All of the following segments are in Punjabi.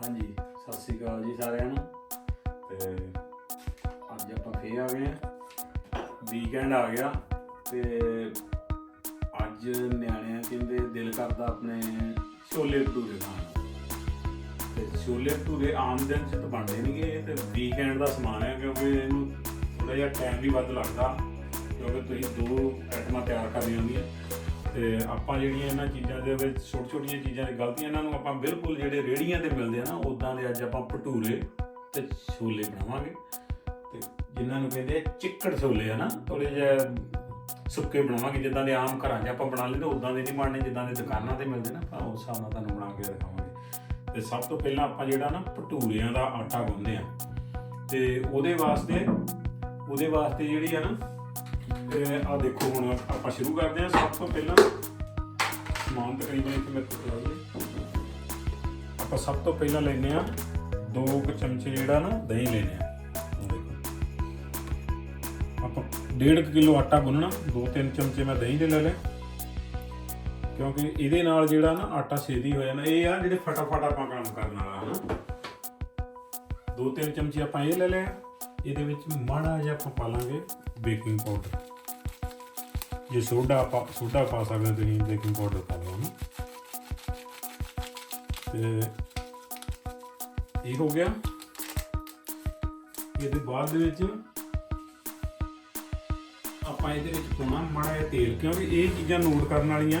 ਹਾਂਜੀ, ਸਤਿ ਸ੍ਰੀ ਅਕਾਲ ਜੀ ਸਾਰਿਆਂ ਨੂੰ। ਤੇ ਅੱਜ ਆਪਾਂ ਫੇਰ ਆ ਗਏ ਆ ਵੀਕਐਂਡ ਆ ਗਿਆ ਤੇ ਅੱਜ ਨਿਆਣਿਆਂ ਕਹਿੰਦੇ ਦਿਲ ਕਰਦਾ ਆਪਣੇ ਛੋਲੇ ਭਟੂਰੇ ਖਾਣ ਨੂੰ। ਤੇ ਛੋਲੇ ਭਟੂਰੇ ਆਮ ਦਿਨ ਚ ਤਾਂ ਬਣਦੇ ਨਹੀਂਗੇ ਤੇ ਵੀਕਐਂਡ ਦਾ ਸਮਾਨ ਹੈ ਕਿਉਂਕਿ ਇਹਨੂੰ ਥੋੜਾ ਜਿਹਾ ਟਾਈਮ ਵੀ ਵੱਧ ਲੱਗਦਾ, ਕਿਉਂਕਿ ਤੁਸੀਂ ਦੋ ਆਈਟਮਾਂ ਤਿਆਰ ਕਰਨੀਆਂ ਹੁੰਦੀਆਂ। ਤੇ ਆਪਾਂ ਜਿਹੜੀਆਂ ਇਹਨਾਂ ਚੀਜ਼ਾਂ ਦੇ ਵਿੱਚ ਛੋਟੀ ਛੋਟੀਆਂ ਚੀਜ਼ਾਂ ਦੀ ਗਲਤੀਆਂ, ਇਹਨਾਂ ਨੂੰ ਆਪਾਂ ਬਿਲਕੁਲ ਜਿਹੜੇ ਰੇੜੀਆਂ ਤੇ ਮਿਲਦੇ ਆ ਨਾ ਉਦਾਂ ਦੇ ਅੱਜ ਆਪਾਂ ਭਟੂਰੇ ਤੇ ਛੋਲੇ ਬਣਾਵਾਂਗੇ। ਤੇ ਜਿਨ੍ਹਾਂ ਨੂੰ ਕਹਿੰਦੇ ਚਿੱਕੜ ਛੋਲੇ ਆ ਨਾ ਥੋੜੇ ਜਿਹਾ ਸੁੱਕੇ ਬਣਾਵਾਂਗੇ, ਜਿੱਦਾਂ ਦੇ ਆਮ ਘਰਾਂ 'ਚ ਆਪਾਂ ਬਣਾ ਲੈਂਦੇ ਉਦਾਂ ਦੇ ਨਹੀਂ ਬਣਨੇ, ਜਿੱਦਾਂ ਦੇ ਦੁਕਾਨਾਂ ਤੇ ਮਿਲਦੇ ਨਾ, ਆਪਾਂ ਉਸ ਹਿਸਾਬ ਨਾਲ ਤੁਹਾਨੂੰ ਬਣਾ ਕੇ ਦਿਖਾਵਾਂਗੇ। ਤੇ ਸਭ ਤੋਂ ਪਹਿਲਾਂ ਆਪਾਂ ਜਿਹੜਾ ਨਾ ਭਟੂਰਿਆਂ ਦਾ ਆਟਾ ਗੁੰਨਦੇ ਆ। ਤੇ ਉਹਦੇ ਵਾਸਤੇ ਉਹਦੇ ਵਾਸਤੇ ਜਿਹੜੀ ਆ ਨਾ ਆ ਦੇਖੋ ਹੁਣ ਆਪਾਂ ਸ਼ੁਰੂ ਕਰਦੇ ਹਾਂ ਸਭ ਤੋਂ ਪਹਿਲਾਂ। ਸਮਾਨ ਤਕਰੀਬਨ ਇੱਥੇ ਮੇਰੇ ਕੋਲ ਆਪਾਂ ਸਭ ਤੋਂ ਪਹਿਲਾਂ ਲੈਨੇ ਆ ਦੋ ਕੁ ਚਮਚੇ ਜਿਹੜਾ ਨਾ ਦਹੀਂ ਲੈਨੇ ਆ ਆਹ ਦੇਖੋ। ਆਪਾਂ 1.5 ਕਿਲੋ ਆਟਾ ਗੁੰਨਣਾ, ਦੋ ਤਿੰਨ ਚਮਚੇ ਮੈਂ ਦਹੀਂ ਦੇ ਲੈ ਲਏ। ਕਿਉਂਕਿ ਇਹਦੇ ਨਾਲ ਜਿਹੜਾ ਨਾ ਆਟਾ ਛੇਤੀ ਹੋ ਜਾਣਾ ਇਹ ਆ ਜਿਹੜੇ ਫਟਾਫਟ ਆਪਾਂ ਕੰਮ ਕਰਨ ਵਾਲਾ, ਹਨਾ। ਦੋ ਤਿੰਨ ਚਮਚੇ ਆਪਾਂ ਇਹ ਲੈ ਲਏ ਇਹਦੇ ਵਿੱਚ ਮਾੜਾ ਜਿਹਾ ਆਪਾਂ ਪਾ ਲਾਂਗੇ ਬੇਕਿੰਗ ਪਾਊਡਰ ਜੇ ਸੋਡਾ ਪਾ ਸੋਡਾ ਪਾ ਸਕਦੇ ਹੋ ਤੁਸੀਂ ਬੇਕਿੰਗ ਪਾਊਡਰ ਪਾ ਲਓ ਨਾ ਤੇ ਇਹ ਹੋ ਗਿਆ। ਇਹਦੇ ਬਾਅਦ ਦੇ ਵਿੱਚ ਆਪਾਂ ਇਹਦੇ ਵਿੱਚ ਪਾਉਣਾ ਮਾੜਾ ਜਿਹਾ ਤੇਲ, ਕਿਉਂਕਿ ਇਹ ਚੀਜ਼ਾਂ ਨੋਟ ਕਰਨ ਵਾਲੀਆਂ,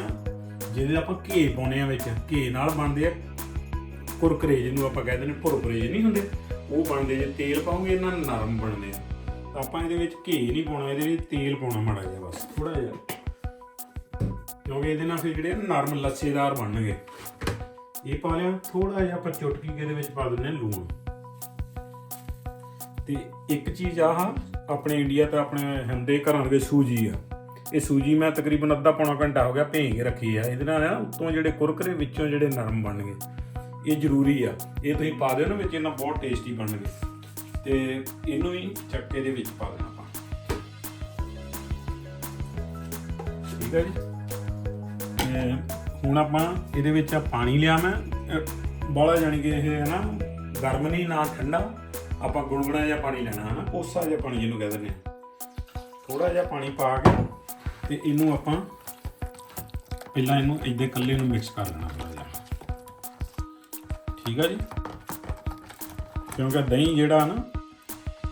ਜਿਹਦੇ ਆਪਾਂ ਘੇ ਪਾਉਣੇ ਆ ਵਿੱਚ। ਘੇ ਨਾਲ ਬਣਦੇ ਆ ਕੁਰਕਰੇ, ਜਿਹਨੂੰ ਆਪਾਂ ਕਹਿੰਦੇ ਨੇ ਭੁਰਭੁਰੇ ਜਿਹੇ ਨਹੀਂ ਹੁੰਦੇ। ਉਹ ਬਣਦੇ ਜੇ ਤੇਲ ਪਾਉਂਗੇ, ਇਹਨਾਂ ਨਰਮ ਬਣਦੇ ਆ। ਆਪਾਂ ਇਹਦੇ ਵਿੱਚ ਘੇ ਨਹੀਂ ਪਾਉਣਾ, ਇਹਦੇ ਵਿੱਚ ਤੇਲ ਪਾਉਣਾ ਮਾੜਾ ਜਿਹਾ ਬਸ ਥੋੜਾ ਜਿਹਾ। ਕਿਉਂਕਿ ਇਹਦੇ ਨਾਲ ਫਿਰ ਜਿਹੜੇ ਨਰਮ ਲੱਛੇਦਾਰ ਬਣਨਗੇ। ਇਹ ਪਾ ਲਿਆ ਥੋੜਾ ਜਿਹਾ ਆਪਾਂ ਚੁਟਕੀ ਕੇ ਵਿੱਚ ਪਾ ਦਿੰਦੇ ਲੂਣ। ਤੇ ਇੱਕ ਚੀਜ਼ ਆਹ, ਆਪਣੇ ਇੰਡੀਆ ਤਾਂ ਆਪਣੇ ਹੁੰਦੇ ਘਰਾਂ ਦੇ ਵਿੱਚ ਸੂਜੀ ਆ। ਇਹ ਸੂਜੀ ਮੈਂ ਤਕਰੀਬਨ ਅੱਧਾ ਪੌਣਾ ਘੰਟਾ ਹੋ ਗਿਆ ਭੇਂ ਕੇ ਰੱਖੀ ਆ। ਇਹਦੇ ਨਾਲ ਨਾ ਉੱਤੋਂ ਜਿਹੜੇ ਕੁਰਕਰੇ ਵਿੱਚੋਂ ਜਿਹੜੇ ਨਰਮ ਬਣਨਗੇ, ਇਹ ਜ਼ਰੂਰੀ ਆ। ਇਹ ਤੁਸੀਂ ਪਾ ਦਿਓ ਨਾ ਵਿੱਚ ਇਹਨਾਂ ਬਹੁਤ ਟੇਸਟੀ ਬਣਨਗੇ। ਤੇ ਇਹਨੂੰ ਵੀ ਚੱਕੇ ਦੇ ਵਿੱਚ ਪਾ ਦੇਣਾ ਆਪਾਂ। ਠੀਕ ਹੈ ਜੀ? ਹੁਣ ਆਪਾਂ ਇਹਦੇ ਵਿੱਚ ਆ ਪਾਣੀ ਲਿਆ ਮੈਂ। ਬੋਲਾ ਜਾਣੀ ਕਿ ਇਹ ਹੈ ਨਾ ਗਰਮ ਨਹੀਂ, ਨਾ ਠੰਡਾ। ਆਪਾਂ ਗੁਣਗੁਣਾ ਜਿਹਾ ਪਾਣੀ ਲੈਣਾ ਹੈ ਨਾ ਕੋਸਾ ਜਿਹਾ ਪਾਣੀ ਜਿਹਨੂੰ ਕਹਿੰਦੇ ਨੇ ਥੋੜਾ ਜਿਹਾ ਪਾਣੀ ਪਾ ਕੇ ਤੇ ਇਹਨੂੰ ਆਪਾਂ ਪਹਿਲਾਂ ਇਹਨੂੰ ਇੱਦੇ ਇਕੱਲੇ ਨੂੰ ਮਿਕਸ ਕਰ ਲੈਣਾ ਥੋੜਾ ਜਿਹਾ। ਠੀਕ ਆ ਜੀ? ਕਿਉਂਕਿ ਦਹੀਂ ਜਿਹੜਾ ਨਾ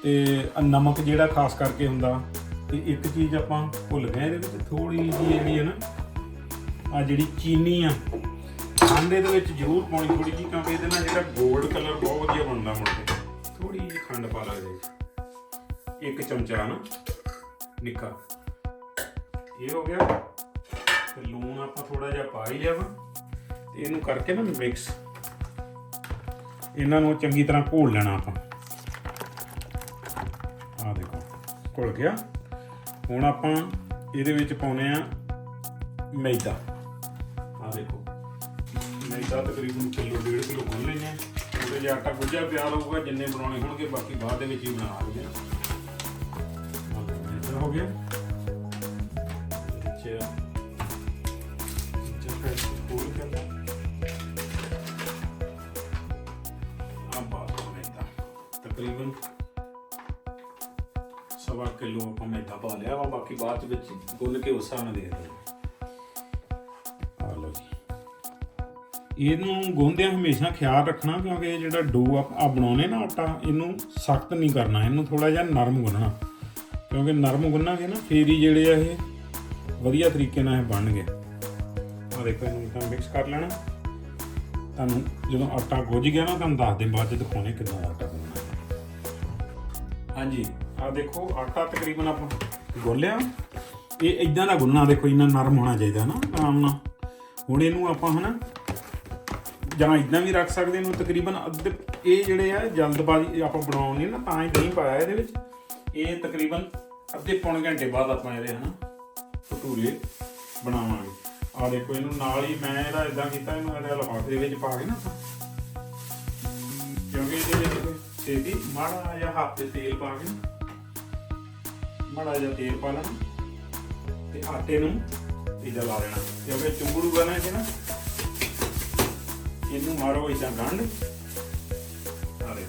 ਤੇ ਨਮਕ ਜਿਹੜਾ ਖਾਸ ਕਰਕੇ ਹੁੰਦਾ, ਤੇ ਇੱਕ ਚੀਜ਼ ਆਪਾਂ ਭੁੱਲ ਗਏ ਇਹਦੇ ਵਿੱਚ ਥੋੜੀ ਜਿਹੀ ਜਿਹੜੀ ਹੈ ਨਾ ਆ ਜਿਹੜੀ ਚੀਨੀ ਆ ਖੰਡ ਇਹਦੇ ਵਿੱਚ ਜ਼ਰੂਰ ਪਾਉਣੀ ਥੋੜੀ ਜਿਹੀ, ਕਿਉਂਕਿ ਇਹਦੇ ਨਾਲ ਜਿਹੜਾ 골ਡ ਕਲਰ ਬਹੁਤ ਵਧੀਆ ਬਣਦਾ ਮੁੜ ਕੇ। ਥੋੜੀ ਜਿਹੀ ਖੰਡ ਪਾ ਲਾ ਇਹਦੇ ਇੱਕ ਚਮਚਾ ਨਾ, ਨਿੱਕਾ। ਇਹ ਹੋ ਗਿਆ। ਤੇ ਲੂਣ ਆਪਾਂ ਥੋੜਾ ਜਿਹਾ ਪਾ ਹੀ ਲਿਆ ਵਾ। ਤੇ ਇਹਨੂੰ ਕਰਕੇ ਨਾ ਮਿਕਸ। ਇਹਨਾਂ ਨੂੰ ਚੰਗੀ ਤਰ੍ਹਾਂ ਘੋਲ ਲੈਣਾ ਆਪਾਂ। ਘੁਲ ਗਿਆ। ਹੁਣ ਆਪਾਂ ਇਹਦੇ ਵਿੱਚ ਪਾਉਨੇ ਆ ਮੈਦਾ। ਆ ਦੇਖੋ। ਮੈਦਾ ਤਕਰੀਬਨ ਕਿਲੋ, ਡੇਢ ਕਿਲੋ ਗੁੰਨ ਲੈਣੇ ਆ। ਉਹਦੇ ਜੇ ਆਟਾ ਗੁੱਝਾ ਪਿਆ ਹੋਊਗਾ, ਜਿੰਨੇ ਬਣਾਉਣੇ ਹੋਣਗੇ, ਬਾਕੀ ਬਾਅਦ ਦੇ ਵਿੱਚ ਹੀ ਬਣਾ ਲਵਾਂਗੇ ਮੈਦਾ ਹੋ ਗਿਆ। ਅੱਛਾ ਵਿੱਚ ਗੁੰਨ ਕੇ ਉਸ ਨਾਲ ਦੇ ਦਿੰਦੇ ਆ ਲਓ ਜੀ। ਇਹਨੂੰ ਗੁੰਨਦਿਆਂ ਹਮੇਸ਼ਾ ਖਿਆਲ ਰੱਖਣਾ ਕਿਉਂਕਿ ਇਹ ਜਿਹੜਾ ਡੋ ਆ ਬਣਾਉਨੇ ਨਾ ਆਟਾ ਇਹਨੂੰ ਸਖਤ ਨਹੀਂ ਕਰਨਾ ਇਹਨੂੰ ਥੋੜਾ ਜਿਹਾ ਨਰਮ ਗੁੰਨਣਾ। ਕਿਉਂਕਿ ਨਰਮ ਗੁੰਨਾਂਗੇ ਨਾ ਫੇਰ ਹੀ ਜਿਹੜੇ ਆ ਇਹ ਵਧੀਆ ਤਰੀਕੇ ਨਾਲ ਇਹ ਬਣਨਗੇ। ਆ ਦੇਖੋ ਇਹਨੂੰ ਤਾਂ ਮਿਕਸ ਕਰ ਲੈਣਾ। ਤੁਹਾਨੂੰ ਜਦੋਂ ਆਟਾ ਗੁੱਝ ਗਿਆ ਨਾ ਤੁਹਾਨੂੰ ਦੱਸ ਦੇ ਬਾਅਦ ਚ ਦਿਖਾਉਣੇ ਕਿੰਨਾ ਆਟਾ ਗੁੰਨਣਾ। ਹਾਂਜੀ। ਆ ਦੇਖੋ ਆਟਾ ਤਕਰੀਬਨ ਆਪਾਂ ਗੁੰਨ ਲਿਆ। ਇਹ ਇਦਾਂ ਦਾ ਗੁੰਨਣਾ ਦੇਖੋ ਇੰਨਾ ਨਰਮ ਹੋਣਾ ਚਾਹੀਦਾ ਨਾ, ਆਰਾਮ ਨਾਲ। ਹੁਣ ਇਹਨੂੰ ਆਪਾਂ ਹਨਾ, ਜਾਂ ਇਦਾਂ ਵੀ ਰੱਖ ਸਕਦੇ ਇਹਨੂੰ ਤਕਰੀਬਨ ਅੱਧੇ, ਇਹ ਜਿਹੜੇ ਆ, ਜਲਦਬਾਜ਼ੀ ਆਪਾਂ ਬਣਾਉਣੀ ਨਾ, ਤਾਂ ਹੀ ਦਹੀਂ ਪਾਇਆ ਇਹਦੇ ਵਿੱਚ। ਇਹ ਤਕਰੀਬਨ ਅੱਧੇ ਪੌਣੇ ਘੰਟੇ ਬਾਅਦ ਆਪਾਂ ਇਹਦੇ ਹਨਾ, ਭਟੂਰੇ ਬਣਾਵਾਂਗੇ। ਆ ਦੇਖੋ, ਇਹਨੂੰ ਨਾਲ ਹੀ ਮੈਂ ਇਹਦਾ ਇਦਾਂ ਕੀਤਾ, ਇਹਨੂੰ ਇਹਦੇ ਲਿਫਾਫੇ ਦੇ ਵਿੱਚ ਪਾ ਕੇ ਨਾ ਆਪਾਂ। ਕਿਉਂਕਿ ਇਹਦੇ ਵਿੱਚ ਛੇਤੀ ਮਾੜਾ ਜਿਹਾ ਹੱਥ ਤੇ ਤੇਲ ਪਾ ਕੇ ਮਾੜਾ ਜਿਹਾ ਤੇਲ ਪਾ ਲੈਣਾ। ਤੇ ਆਟੇ ਨੂੰ ਇਦਾਂ ਲਾ ਲੈਣਾ। ਕਿਉਂਕਿ ਚੁੰਗੜੂਗਾ ਨਾ ਇਹ ਨਾ, ਇਹਨੂੰ ਮਾਰੋ ਇਦਾਂ ਗੰਢ। ਆਰੇ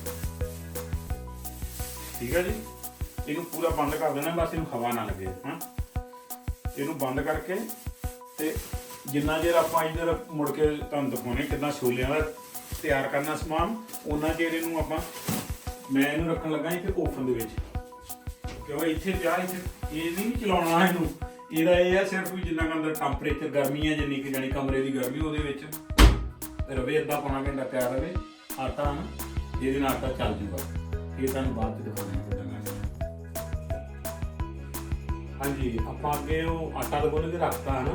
ਠੀਕ ਹੈ ਜੀ? ਇਹਨੂੰ ਪੂਰਾ ਬੰਦ ਕਰ ਦੇਣਾ, ਬਸ ਇਹਨੂੰ ਹਵਾ ਨਾ ਲੱਗੇ, ਹਾਂ? ਇਹਨੂੰ ਬੰਦ ਕਰਕੇ ਤੇ ਜਿੰਨਾ ਚਿਰ ਆਪਾਂ ਇਧਰ ਮੁੜ ਕੇ ਤੁਹਾਨੂੰ ਦਿਖਾਉਣੇ ਕਿੰਨਾ ਛੋਲਿਆਂ ਦਾ ਤਿਆਰ ਕਰਨਾ ਸਮਾਨ ਉਹਨਾਂ ਚਿਰ ਇਹਨੂੰ ਆਪਾਂ ਮੈਂ ਇਹਨੂੰ ਰੱਖਣ ਲੱਗਾ ਇੱਥੇ ਓਪਨ ਦੇ ਵਿੱਚ। ਕਿਉਂਕਿ ਇੱਥੇ ਪਿਆ, ਇੱਥੇ ਇਹ ਨਹੀਂ ਚਲਾਉਣਾ ਇਹਨੂੰ। ਇਹਦਾ ਇਹ ਆ ਸਿਰਫ ਵੀ ਜਿੰਨਾ ਕੁ ਟੈਂਪਰੇਚਰ ਗਰਮੀ ਹੈ ਜਿੰਨੀ ਕਿ ਜਾਨੀ ਕਮਰੇ ਦੀ ਗਰਮੀ ਉਹਦੇ ਵਿੱਚ ਰਵੇ, ਅੱਧਾ ਪੌਣਾ ਘੰਟਾ ਪਿਆ ਰਵੇ, ਆਟਾ ਨਾ, ਜਿਹਦੇ ਨਾਲ ਆਟਾ ਚੱਲ ਜੂਗਾ। ਇਹ ਤੁਹਾਨੂੰ ਬਾਅਦ ਚ ਦਿਖਾਉਣਾ ਹਾਂਜੀ, ਆਪਾਂ ਅੱਗੇ ਉਹ ਆਟਾ ਤਾਂ ਗੁੰਨ ਕੇ ਰੱਖਤਾ ਹੈ ਨਾ